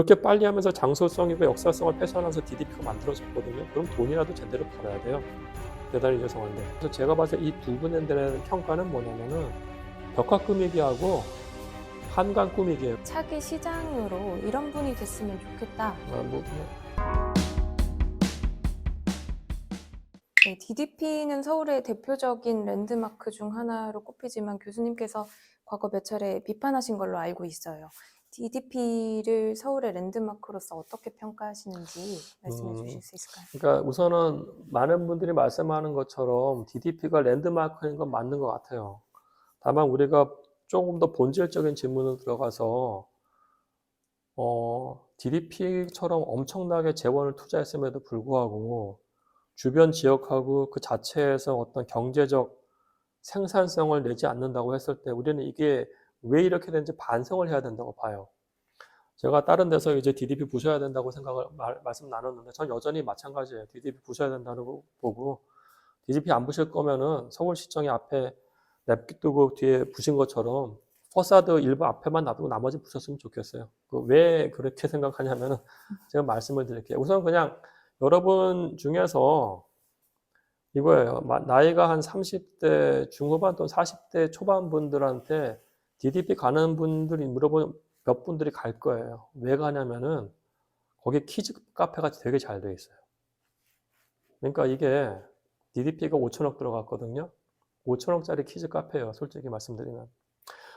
그렇게 빨리 하면서 장소성이고 역사성을 훼손하면서 DDP가 만들어졌거든요. 그럼 돈이라도 제대로 벌어야 돼요. 대단히 죄송한데. 그래서 제가 봤을 때 이 두 분에 대한 평가는 뭐냐면은 벽화 꾸미기하고 한강 꾸미기예요. 차기 시장으로 이런 분이 됐으면 좋겠다. 아, 뭐, 뭐, 네, DDP는 서울의 대표적인 랜드마크 중 하나로 꼽히지만 교수님께서 과거 몇 차례 비판하신 걸로 알고 있어요. DDP를 서울의 랜드마크로서 어떻게 평가하시는지 말씀해 음. 주실 수 있을까요? 그러니까 우선은 많은 분들이 말씀하는 것처럼 DDP가 랜드마크인 건 맞는 것 같아요. 다만 우리가 조금 더 본질적인 질문으로 들어가서 어, DDP처럼 엄청나게 재원을 투자했음에도 불구하고 주변 지역하고 그 자체에서 어떤 경제적 생산성을 내지 않는다고 했을 때 우리는 이게 왜 이렇게 되는지 반성을 해야 된다고 봐요. 제가 다른 데서 이제 DDP 부셔야 된다고 생각을 말, 말씀 나눴는데 전 여전히 마찬가지예요. DDP 부셔야 된다는 거 보고 DDP 안 부실 거면은 서울시청이 앞에 냅두고 뒤에 부신 것처럼 퍼사드 일부 앞에만 놔두고 나머지 부셨으면 좋겠어요. 그 왜 그렇게 생각하냐면은 제가 말씀을 드릴게요. 우선 그냥 여러분 중에서 이거예요. 마- 나이가 한 30대 중후반 또는 40대 초반 분들한테 DDP 가는 분들이 물어보면 몇 분들이 갈 거예요. 왜 가냐면은 거기 키즈 카페가 되게 잘 돼 있어요. 그러니까 이게 DDP가 5천억 들어갔거든요. 5천억짜리 키즈 카페예요. 솔직히 말씀드리면.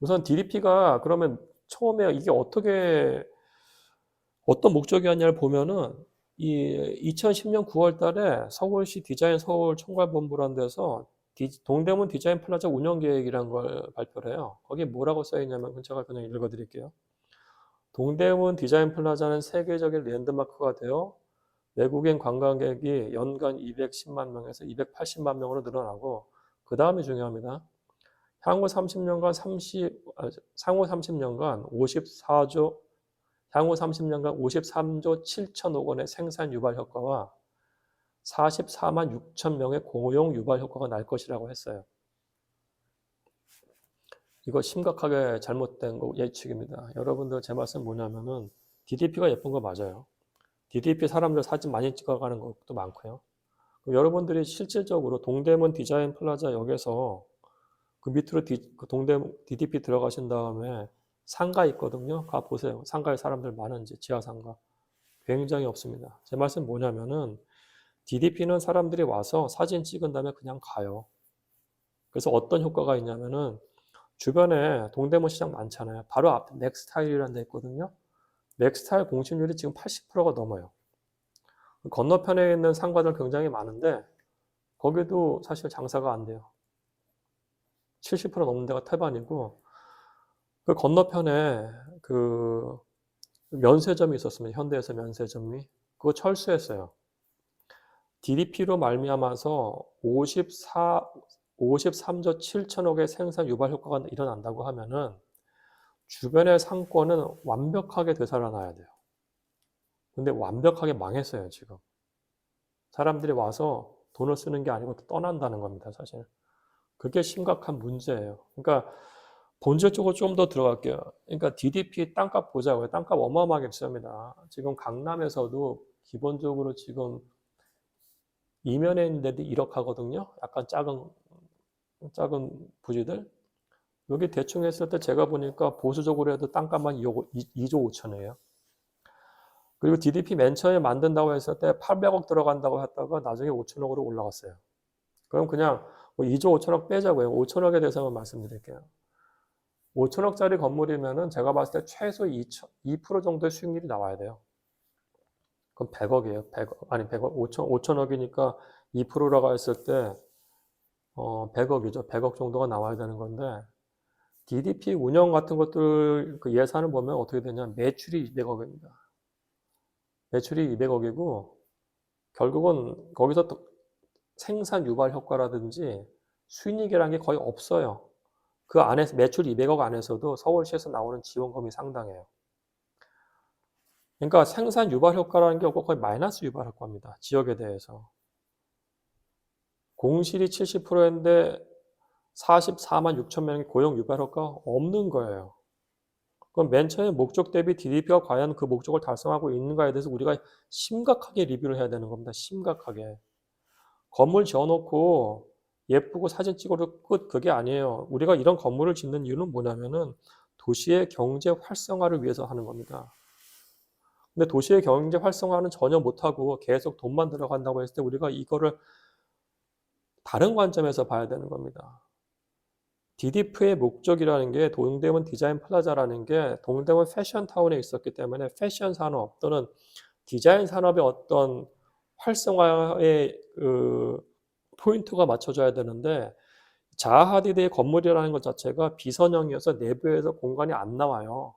우선 DDP가 그러면 처음에 이게 어떻게 어떤 목적이었냐를 보면은 이 2010년 9월 달에 서울시 디자인 서울 총괄본부라는 데서 디- 동대문 디자인 플라자 운영 계획이라는 걸 발표를 해요. 거기에 뭐라고 써 있냐면 제가 그냥 읽어 드릴게요. 동대문 디자인 플라자는 세계적인 랜드마크가 되어 외국인 관광객이 연간 210만 명에서 280만 명으로 늘어나고 그 다음이 중요합니다. 향후 30년간 30 아, 향후 30년간 54조 향후 30년간 53조 7천억 원의 생산 유발 효과와 44만 6천 명의 고용 유발 효과가 날 것이라고 했어요. 이거 심각하게 잘못된 거 예측입니다. 여러분들 제 말씀 뭐냐면은 DDP가 예쁜 거 맞아요. DDP 사람들 사진 많이 찍어가는 것도 많고요. 여러분들이 실질적으로 동대문 디자인 플라자 역에서 그 밑으로 디, 그 동대문 DDP 들어가신 다음에 상가 있거든요. 가 보세요. 상가에 사람들 많은지 지하 상가 굉장히 없습니다. 제 말씀 뭐냐면은 DDP는 사람들이 와서 사진 찍은 다음에 그냥 가요. 그래서 어떤 효과가 있냐면은 주변에 동대문 시장 많잖아요. 바로 앞에 맥스타일이라는 데 있거든요. 맥스타일 공실률이 지금 80%가 넘어요. 건너편에 있는 상가들 굉장히 많은데 거기도 사실 장사가 안 돼요. 70% 넘는 데가 태반이고 그 건너편에 그 면세점이 있었습니다. 현대에서 면세점이 그거 철수했어요. DDP로 말미암아서 54 53조 7천억의 생산 유발 효과가 일어난다고 하면은 주변의 상권은 완벽하게 되살아나야 돼요. 근데 완벽하게 망했어요, 지금. 사람들이 와서 돈을 쓰는 게 아니고 떠난다는 겁니다, 사실. 그게 심각한 문제예요. 그러니까 본질적으로 좀 더 들어갈게요. 그러니까 DDP 땅값 보자고요. 땅값 어마어마하게 비쌉니다. 지금 강남에서도 기본적으로 지금 이면에 있는데도 1억 하거든요. 약간 작은 작은 부지들. 여기 대충 했을 때 제가 보니까 보수적으로 해도 땅값만 2억, 2조 5천이에요. 그리고 DDP 맨 처음에 만든다고 했을 때 800억 들어간다고 했다가 나중에 5천억으로 올라갔어요. 그럼 그냥 뭐 2조 5천억 빼자고요. 5천억에 대해서만 말씀드릴게요. 5천억짜리 건물이면은 제가 봤을 때 최소 2%, 2% 정도의 수익률이 나와야 돼요. 그럼 100억이에요. 100억. 아니, 100억. 5천, 5천억이니까 2%라고 했을 때, 어, 100억이죠. 100억 정도가 나와야 되는 건데, DDP 운영 같은 것들 그 예산을 보면 어떻게 되냐면 매출이 200억입니다. 매출이 200억이고, 결국은 거기서 또 생산 유발 효과라든지 수익이라는 게 거의 없어요. 그 안에서 매출 200억 안에서도 서울시에서 나오는 지원금이 상당해요. 그러니까 생산 유발 효과라는 게 거의 마이너스 유발 효과입니다. 지역에 대해서. 공실이 70%인데 44만 6천 명의 고용 유발 효과 없는 거예요. 그럼 맨 처음에 목적 대비 DDP가 과연 그 목적을 달성하고 있는가에 대해서 우리가 심각하게 리뷰를 해야 되는 겁니다. 심각하게. 건물 지어놓고 예쁘고 사진 찍어도 끝 그게 아니에요. 우리가 이런 건물을 짓는 이유는 뭐냐면은 도시의 경제 활성화를 위해서 하는 겁니다. 근데 도시의 경제 활성화는 전혀 못하고 계속 돈만 들어간다고 했을 때 우리가 이거를 다른 관점에서 봐야 되는 겁니다. DDP의 목적이라는 게 동대문 디자인 플라자라는 게 동대문 패션 타운에 있었기 때문에 패션 산업 또는 디자인 산업의 어떤 활성화의 그 포인트가 맞춰져야 되는데 자하디드의 건물이라는 것 자체가 비선형이어서 내부에서 공간이 안 나와요.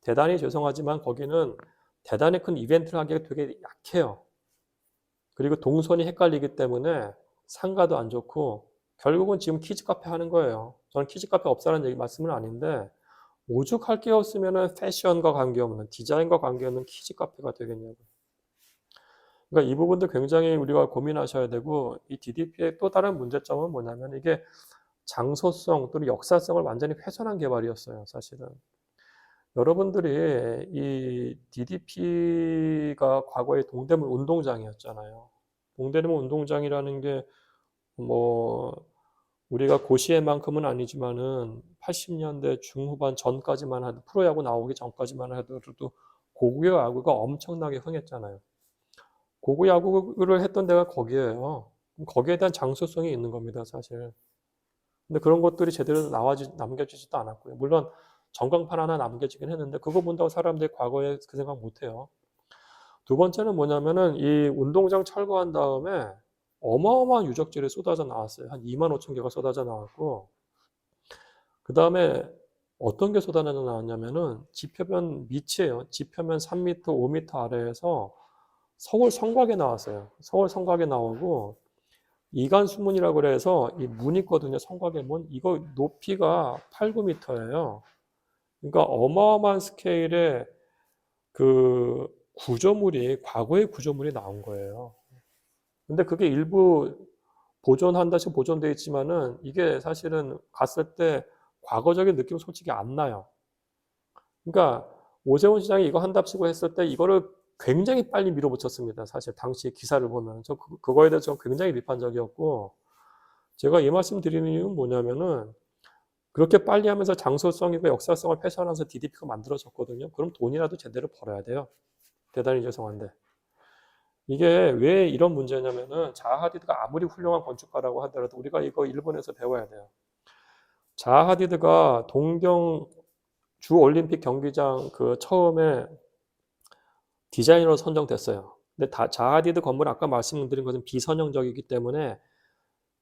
대단히 죄송하지만 거기는 대단히 큰 이벤트를 하기가 되게 약해요. 그리고 동선이 헷갈리기 때문에 상가도 안 좋고 결국은 지금 키즈 카페 하는 거예요. 저는 키즈 카페 없다는 얘기 말씀은 아닌데 오죽 할 게 없으면은 패션과 관계없는 디자인과 관계없는 키즈 카페가 되겠냐고. 그러니까 이 부분도 굉장히 우리가 고민하셔야 되고 이 DDP의 또 다른 문제점은 뭐냐면 이게 장소성 또는 역사성을 완전히 훼손한 개발이었어요, 사실은. 여러분들이 이 DDP가 과거에 동대문 운동장이었잖아요. 동대문 운동장이라는 게 뭐 우리가 고시에만큼은 아니지만은 80년대 중후반 전까지만 해도 프로야구 나오기 전까지만 하더라도 고구 야구가 엄청나게 흥했잖아요. 고구 야구를 했던 데가 거기예요. 거기에 대한 장소성이 있는 겁니다, 사실. 근데 그런 것들이 제대로 나와지 남겨지지도 않았고요. 물론 전광판 하나 남겨지긴 했는데 그거 본다고 사람들이 과거에 그 생각 못 해요. 두 번째는 뭐냐면은 이 운동장 철거한 다음에 어마어마한 유적지를 쏟아져 나왔어요. 한 2만 5천 개가 쏟아져 나왔고 그 다음에 어떤 게 쏟아져 나왔냐면은 지표면 밑이에요. 지표면 3m, 5m 아래에서 서울 성곽에 나왔어요. 서울 성곽에 나오고 이간 수문이라고 그래서 이 문 있거든요. 성곽의 문. 이거 높이가 8, 9m예요. 그러니까 어마어마한 스케일의 그 구조물이 과거의 구조물이 나온 거예요. 근데 그게 일부 보존한다시 보존되어 있지만은 이게 사실은 갔을 때 과거적인 느낌 솔직히 안 나요. 그러니까 오세훈 시장이 이거 한답시고 했을 때 이거를 굉장히 빨리 밀어붙였습니다. 사실 당시 기사를 보면 저 그- 그거에 대해서 좀 굉장히 비판적이었고 제가 이 말씀 드리는 이유는 뭐냐면은 그렇게 빨리 하면서 장소성이고 역사성을 훼손하면서 DDP가 만들어졌거든요. 그럼 돈이라도 제대로 벌어야 돼요. 대단히 죄송한데. 이게 왜 이런 문제냐면은 자하디드가 아무리 훌륭한 건축가라고 하더라도 우리가 이거 일본에서 배워야 돼요. 자하디드가 동경 주 올림픽 경기장 그 처음에 디자이너로 선정됐어요. 근데 다 자하디드 건물 아까 말씀드린 것은 비선형적이기 때문에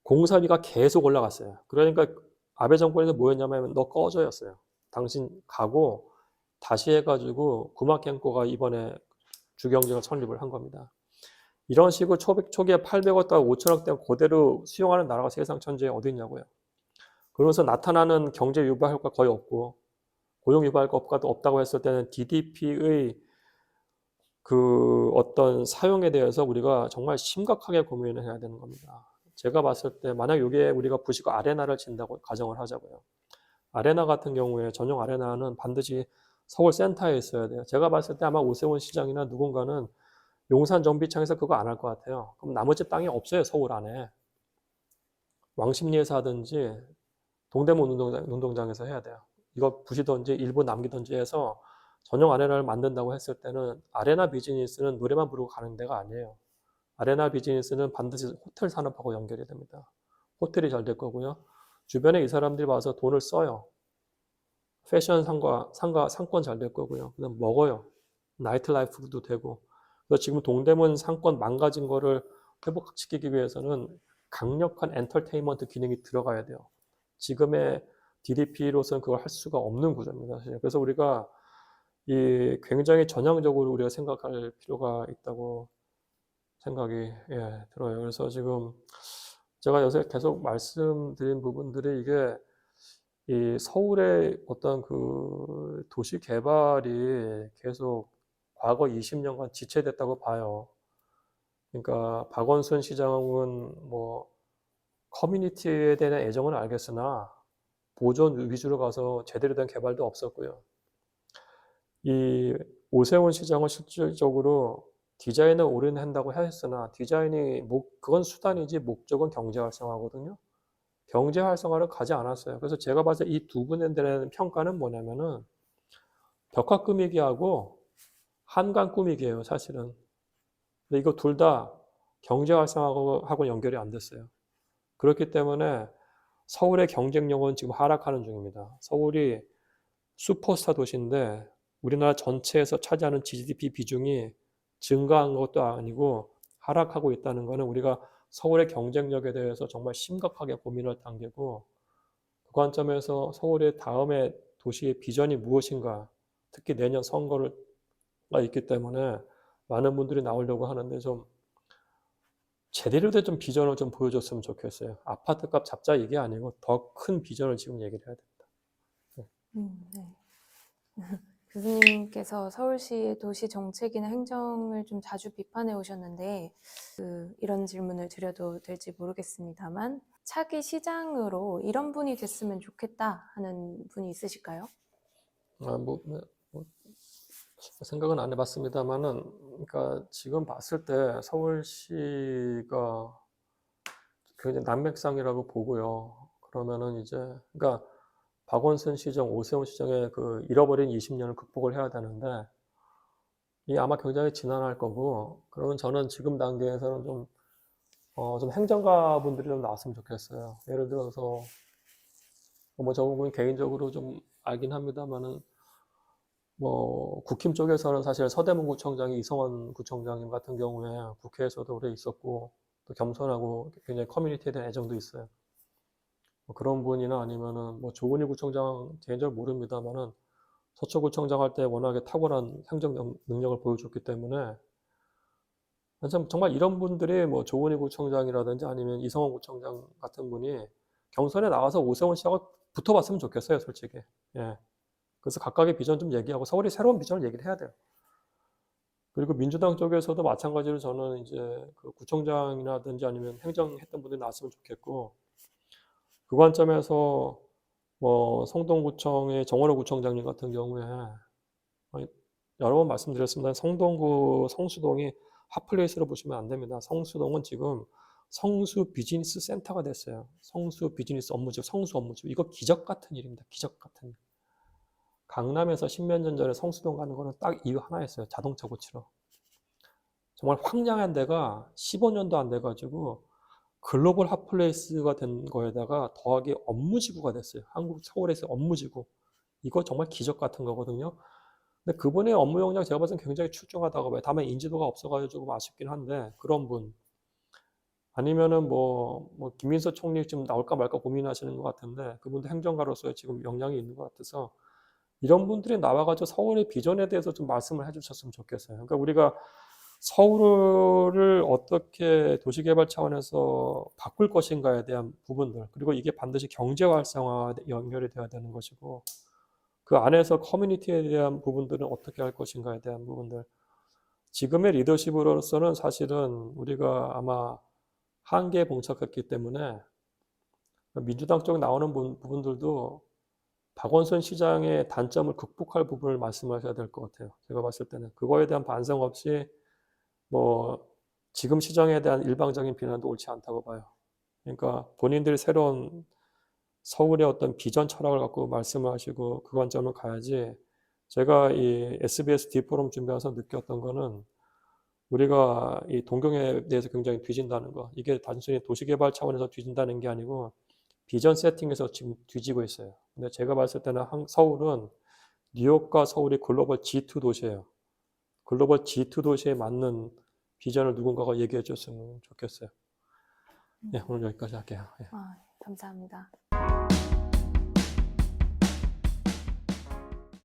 공사비가 계속 올라갔어요. 그러니까 아베 정권에서 뭐였냐면 너 꺼져였어요. 당신 가고 다시 해가지고 구마켄코가 이번에 주경쟁을 설립을 한 겁니다. 이런 식으로 초, 초기에 800억대 5천억대 그대로 수용하는 나라가 세상 천지에 어디 있냐고요. 그러면서 나타나는 경제 유발 효과 거의 없고 고용 유발 효과도 없다고 했을 때는 DDP의 그 어떤 사용에 대해서 우리가 정말 심각하게 고민을 해야 되는 겁니다. 제가 봤을 때 만약 여기에 우리가 부시고 아레나를 진다고 가정을 하자고요. 아레나 같은 경우에 전용 아레나는 반드시 서울 센터에 있어야 돼요. 제가 봤을 때 아마 오세훈 시장이나 누군가는 용산 정비창에서 그거 안 할 것 같아요. 그럼 나머지 땅이 없어요, 서울 안에. 왕십리에서 하든지 동대문 운동장, 운동장에서 해야 돼요. 이거 부시든지 일부 남기든지 해서 전용 아레나를 만든다고 했을 때는 아레나 비즈니스는 노래만 부르고 가는 데가 아니에요. 아레나 비즈니스는 반드시 호텔 산업하고 연결이 됩니다. 호텔이 잘 될 거고요. 주변에 이 사람들이 와서 돈을 써요. 패션 상가, 상가, 상권 잘 될 거고요. 그다음 먹어요. 나이트 라이프도 되고. 그래서 지금 동대문 상권 망가진 거를 회복시키기 위해서는 강력한 엔터테인먼트 기능이 들어가야 돼요. 지금의 DDP로서는 그걸 할 수가 없는 구조입니다. 사실. 그래서 우리가 이 굉장히 전향적으로 우리가 생각할 필요가 있다고 생각이 예, 들어요. 그래서 지금 제가 요새 계속 말씀드린 부분들이 이게 이 서울의 어떤 그 도시 개발이 계속 과거 20년간 지체됐다고 봐요. 그러니까 박원순 시장은 뭐 커뮤니티에 대한 애정은 알겠으나 보존 위주로 가서 제대로 된 개발도 없었고요. 이 오세훈 시장은 실질적으로 디자인을 올인 한다고 했으나 디자인이 목, 그건 수단이지 목적은 경제 활성화거든요. 경제 활성화를 가지 않았어요. 그래서 제가 때이두 분에 대한 평가는 뭐냐면은 벽화 꾸미기하고 한강 꾸미기예요, 사실은. 근데 이거 둘 다 경제 활성화하고 연결이 안 됐어요. 그렇기 때문에 서울의 경쟁력은 지금 하락하는 중입니다. 서울이 슈퍼스타 도시인데 우리나라 전체에서 차지하는 GDP 비중이 증가한 것도 아니고 하락하고 있다는 것은 우리가 서울의 경쟁력에 대해서 정말 심각하게 고민할 단계고 그 관점에서 서울의 다음의 도시의 비전이 무엇인가 특히 내년 선거가 있기 때문에 많은 분들이 나오려고 하는데 좀 제대로 된 좀 비전을 좀 보여줬으면 좋겠어요. 아파트 값 잡자 이게 아니고 더 큰 비전을 지금 얘기를 해야 됩니다. 음, 네. 교수님께서 서울시의 도시 정책이나 행정을 좀 자주 비판해 오셨는데 그 이런 질문을 드려도 될지 모르겠습니다만 차기 시장으로 이런 분이 됐으면 좋겠다 하는 분이 있으실까요? 아, 뭐, 뭐, 뭐, 생각은 안 해봤습니다만은, 그러니까 지금 봤을 때 서울시가 굉장히 난맥상이라고 보고요. 그러면은 이제, 그러니까 박원순 시정, 오세훈 시정의 그 잃어버린 20년을 극복을 해야 되는데, 이 아마 굉장히 지난할 거고, 그러면 저는 지금 단계에서는 좀, 어, 좀 행정가 분들이 좀 나왔으면 좋겠어요. 예를 들어서, 뭐 저분 개인적으로 좀 알긴 합니다만은, 뭐 국힘 쪽에서는 사실 서대문 구청장이 이성원 구청장님 같은 경우에 국회에서도 오래 있었고 또 겸손하고 굉장히 커뮤니티에 대한 애정도 있어요. 뭐 그런 분이나 아니면은 뭐 조은희 구청장 개인적으로 모릅니다만은 서초구청장 할 때 워낙에 탁월한 행정 능- 능력을 보여줬기 때문에 참 정말 이런 분들이 뭐 조은희 구청장이라든지 아니면 이성원 구청장 같은 분이 경선에 나와서 오세훈 씨하고 붙어봤으면 좋겠어요, 솔직히. 예. 그래서 각각의 비전 좀 얘기하고 서울이 새로운 비전을 얘기를 해야 돼요. 그리고 민주당 쪽에서도 마찬가지로 저는 이제 그 구청장이라든지 아니면 행정했던 분들이 나왔으면 좋겠고 그 관점에서 뭐 성동구청의 정원호 구청장님 같은 경우에 어, 여러 번 말씀드렸습니다. 성동구 성수동이 핫플레이스로 보시면 안 됩니다. 성수동은 지금 성수 비즈니스 센터가 됐어요. 성수 비즈니스 업무집, 성수 업무집. 이거 기적 같은 일입니다. 기적 같은 일. 강남에서 십몇 년 전에 성수동 가는 거는 딱 이유 하나였어요. 자동차 고치러. 정말 황량한 데가 15년도 안 돼가지고 글로벌 핫플레이스가 된 거에다가 더하기 업무지구가 됐어요. 한국 서울에서 업무지구. 이거 정말 기적 같은 거거든요. 근데 그분의 업무 역량 제가 봤을 때 굉장히 출중하다고 봐요. 다만 인지도가 없어가지고 조금 아쉽긴 한데 그런 분. 아니면은 뭐, 뭐 김민수 총리 지금 나올까 말까 고민하시는 것 같은데 그분도 행정가로서 지금 역량이 있는 것 같아서 이런 분들이 나와가지고 서울의 비전에 대해서 좀 말씀을 해주셨으면 좋겠어요. 그러니까 우리가 서울을 어떻게 도시개발 차원에서 바꿀 것인가에 대한 부분들, 그리고 이게 반드시 경제 활성화 연결이 돼야 되는 것이고, 그 안에서 커뮤니티에 대한 부분들은 어떻게 할 것인가에 대한 부분들. 지금의 리더십으로서는 사실은 우리가 아마 한계에 봉착했기 때문에 민주당 쪽 나오는 부- 부분들도 박원순 시장의 단점을 극복할 부분을 말씀하셔야 될 것 같아요. 제가 봤을 때는 그거에 대한 반성 없이 뭐 지금 시장에 대한 일방적인 비난도 옳지 않다고 봐요. 그러니까 본인들이 새로운 서울의 어떤 비전 철학을 갖고 말씀하시고 그 관점을 가야지 제가 이 SBS D포럼 준비하면서 느꼈던 거는 우리가 이 동경에 대해서 굉장히 뒤진다는 거 이게 단순히 도시개발 차원에서 뒤진다는 게 아니고 비전 세팅에서 지금 뒤지고 있어요. 근데 제가 봤을 때는 한- 서울은 뉴욕과 서울이 글로벌 G2 도시예요. 글로벌 G2 도시에 맞는 비전을 누군가가 얘기해 줬으면 좋겠어요. 네, 오늘 여기까지 할게요. 예. 아, 감사합니다.